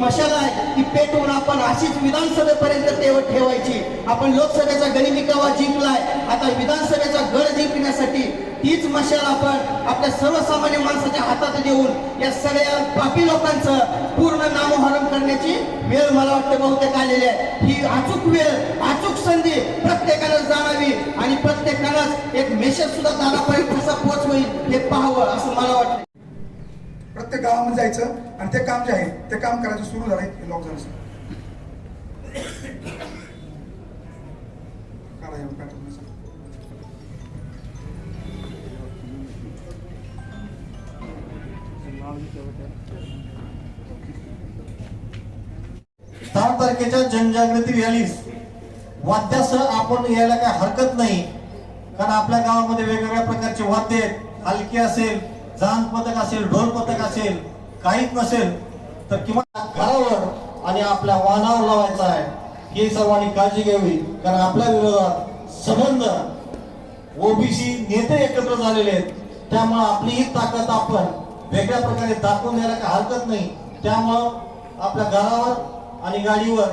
मशाल आहे ती पेटवून आपण अशीच विधानसभेपर्यंत तेवढ ठेवायची. आपण लोकसभेचा गणिमिकावा जिंकलाय आता विधानसभेचा गड जिंकण्यासाठी तीच मशाल आपण आपल्या सर्वसामान्य माणसाच्या हातात देऊन या सगळ्या पापी लोकांचं पूर्ण नामोहरम करण्याची वेळ मला वाटतं बहुतेक आलेली आहे. ही अचूक वेळ अचूक संधी प्रत्येकानं जाणावी आणि प्रत्येकानंच एक मेसेज सुद्धा दादापर्यंत कसा पोहोचवेल हे पाहावं असं मला वाटतं. प्रत्येक गावामध्ये जायचं आणि ते काम जे आहे ते काम करायचं सुरू झालंय लॉकडाऊन काढा एवढं दहा तारखेच्या जनजागृती रॅलीस वाद्यासह आपण यायला काय हरकत नाही. कारण आपल्या गावामध्ये वेगवेगळ्या प्रकारचे वाद्य आहेत. असेल जान पथक असेल ढोल पथक असेल काहीच नसेल तर किमान घरावर आणि आपल्या वाहनावर लावायचा आहे. ही सर्वांनी काळजी घ्यावी कारण आपल्या विरोधात संबंध ओबीसी नेते एकत्र झालेले आहेत. त्यामुळे आपली ही ताकद आपण वेगळ्या प्रकारे दाखवून द्यायला काही हरकत नाही. त्यामुळं आपल्या घरावर आणि गाडीवर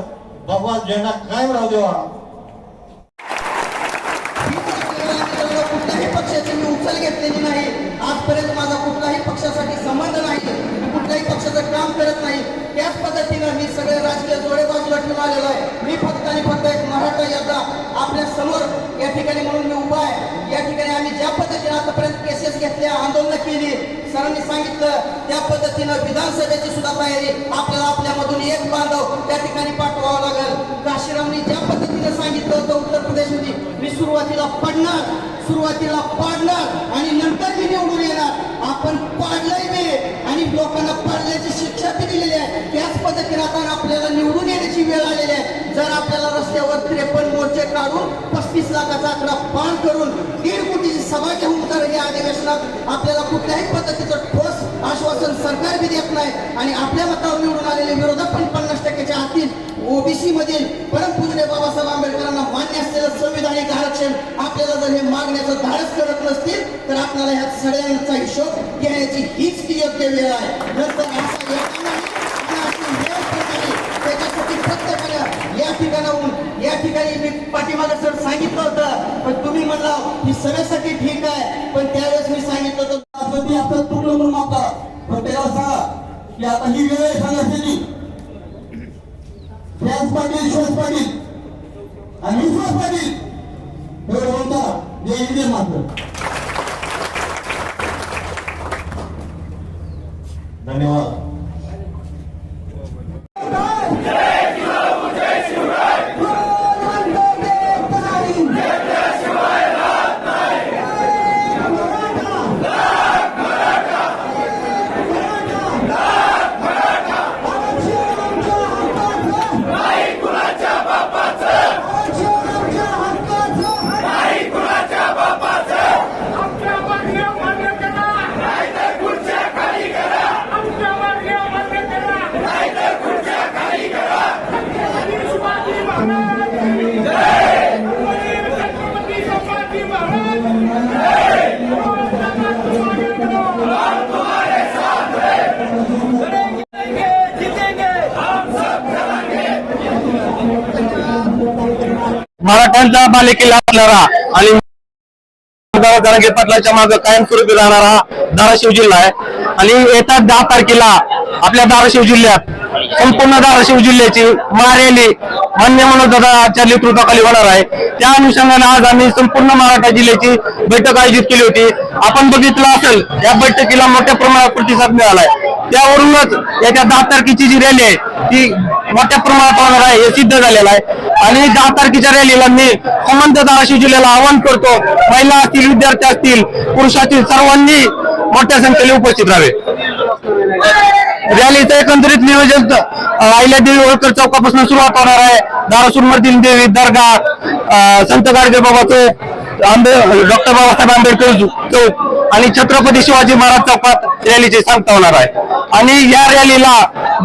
बाबा झेंडा कायम राहू देवा. कुठल्याही पक्षाची मी उचल घेतलेली नाही आजपर्यंत माझा कुठलाही पक्षासाठी संबंध नाही मी कुठल्याही पक्षाचं काम करत नाही त्याच पद्धतीनं मी सगळे जोडे बाजूला ठेवून आलेलो आहे. मी फक्त आणि फक्त एक मराठा योद्धा आपल्यासमोर या ठिकाणी म्हणून मी उभा आहे. या ठिकाणी आम्ही ज्या पद्धतीने आतापर्यंत केसेस घेतल्या आंदोलन केली सरांनी सांगितलं त्या पद्धतीनं विधानसभेची सुद्धा तयारी आपल्याला आपल्यामधून एक बांधव त्या ठिकाणी पाठवावं लागेल. काशीरामनी ज्या पद्धतीने सांगितलं होतं उत्तर प्रदेशमध्ये मी सुरुवातीला पडणार सुरुवातीला पाडणार आणि नंतर मी निवडून येणार. आपण पाडलंय मी आणि लोकांना काढून पस्तीस लाखाचा आकडा पार करून दीड कोटीची सभा घेऊन तर या अधिवेशनात. आपल्याला कुठल्याही पद्धतीचं ठोस आश्वासन सरकार बी देत नाही आणि आपल्या मतावर निवडून आलेले विरोधक पण पन्नास टक्क्याच्या आतील ओबीसी मधील परमपूजने बाबासाहेब आंबेडकरांना मान्य असलेलं संविधानिक आरक्षण आपल्याला जर हे मागण्याचं धाडस करत नसतील तर आपल्याला ह्या सगळ्यांचा हिशोब घेण्याची हीच ती योग्य वेळ आहे. नंतर असा योग्य नाही आणि अशी वेळ प्रकारे त्याच्यासाठी प्रत्येकानं या ठिकाणाहून या ठिकाणी मी पाठीमागे सर सांगितलं होतं. पण तुम्ही म्हणला ही सगळ्यासाठी ठीक आहे. पण त्यावेळेस मी सांगितलं होतं असं ती आता तुटलं म्हणून मागता पण त्याला सांगा की आता ही वेळ आहे सांगायची व्यास पाटील श्वास पाटील आणि विश्वास पाटील हे बोलता जे इंडियन मात्र धन्यवाद आमच्या मागण्या मान्य करा नाहीतर खुर्च्या खाली करा आमच्या मागण्या मान्य करा नाहीतर खुर्च्या खाली करा छत्रपती शिवाजी महाराज वीर छत्रपती संभाजी महाराज हम तुम्हारे साथ हैं जीतेंगे हम सब मराठ्यांचा मालिकेला लढा आणि जरांगे पाटलाच्या मागे कायमस्वरूपी राहणारा धाराशिव जिल्हा आहे. आणि येत्या दहा तारखेला आपल्या धाराशिव जिल्ह्यात संपूर्ण धाराशिव जिल्ह्याची महारॅली मान्य मनोज दादाच्या नेतृत्वाखाली होणार आहे. त्या अनुषंगाने आज आम्ही संपूर्ण मराठा जिल्ह्याची बैठक आयोजित केली होती. आपण बघितलं असेल या बैठकीला मोठ्या प्रमाणात प्रतिसाद मिळालाय त्यावरूनच याच्या दहा तारखेची जी रॅली आहे ती मोठ्या प्रमाणात होणार आहे हे सिद्ध झालेलं आहे. आणि दहा तारखेच्या रॅलीला मी संबंध धाराशिव जिल्ह्याला आवाहन करतो महिला असतील विद्यार्थी असतील पुरुष असतील सर्वांनी मोठ्या संख्येने उपस्थित राहावे. रॅलीचं एकंदरीत नियोजन अं, देवी होळकर चौकापासून सुरुवात होणार आहे. धारासूर मधील देवी दर्गा अं, संत गाडगे बाबा चौक आंबे डॉक्टर बाबासाहेब आंबेडकर चौक आणि छत्रपती शिवाजी महाराज चौकात रॅलीची सांगता होणार आहे. आणि या रॅलीला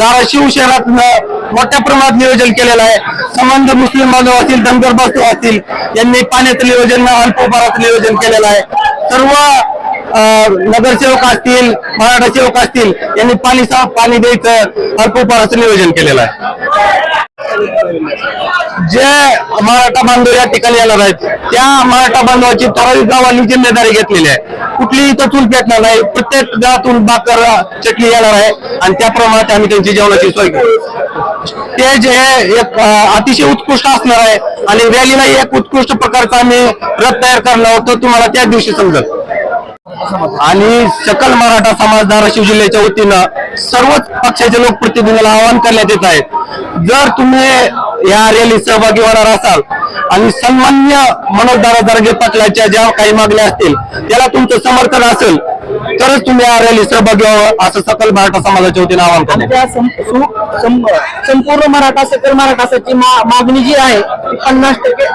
धाराशिव शहरात मोठ्या प्रमाणात नियोजन केलेलं आहे. संबंध मुस्लिम बांधव असतील धनगर बांधव असतील यांनी पाण्याचं नियोजन अल्पोपाराचं नियोजन केलेलं आहे. सर्व अं, नगरसेवक असतील मराठा सेवक असतील यांनी पाणी साफ पाणी द्यायचं अल्पोपहाराचं नियोजन केलेलं आहे. जे मराठा बांधव या ठिकाणी येणार आहेत त्या मराठा बांधवाची ठराविक गावांनी जिम्मेदारी घेतलेली आहे. कुठलीही इथं चूल पेटणार नाही. प्रत्येक गावातून बाकर चटणी येणार आहे आणि त्याप्रमाणे आम्ही त्यांची जेवणाची सोय करू ते जे एक अतिशय उत्कृष्ट असणार आहे आणि रॅलीला एक उत्कृष्ट प्रकारचा आम्ही रथ तयार करणार होतो तुम्हाला त्या दिवशी समजत आणि सकल मराठा समाज धाराशिव जिल्ह्याच्या वतीनं सर्वच पक्षाच्या लोकप्रतिनिधीला आवाहन करण्यात येत आहे. जर तुम्ही या रॅलीत सहभागी होणार असाल आणि सन्मान्य मनोज दादा दर्गे पाटलाच्या ज्या काही मागण्या असतील त्याला तुमचं समर्थन असेल तरच तुम्ही या रॅली सहभागी व्हावं असं सकल मराठा समाजाच्या वतीनं आवाहन करण्यात संपूर्ण मराठा सकल मराठाची मा- मागणी जी आहे ती पन्नास टक्के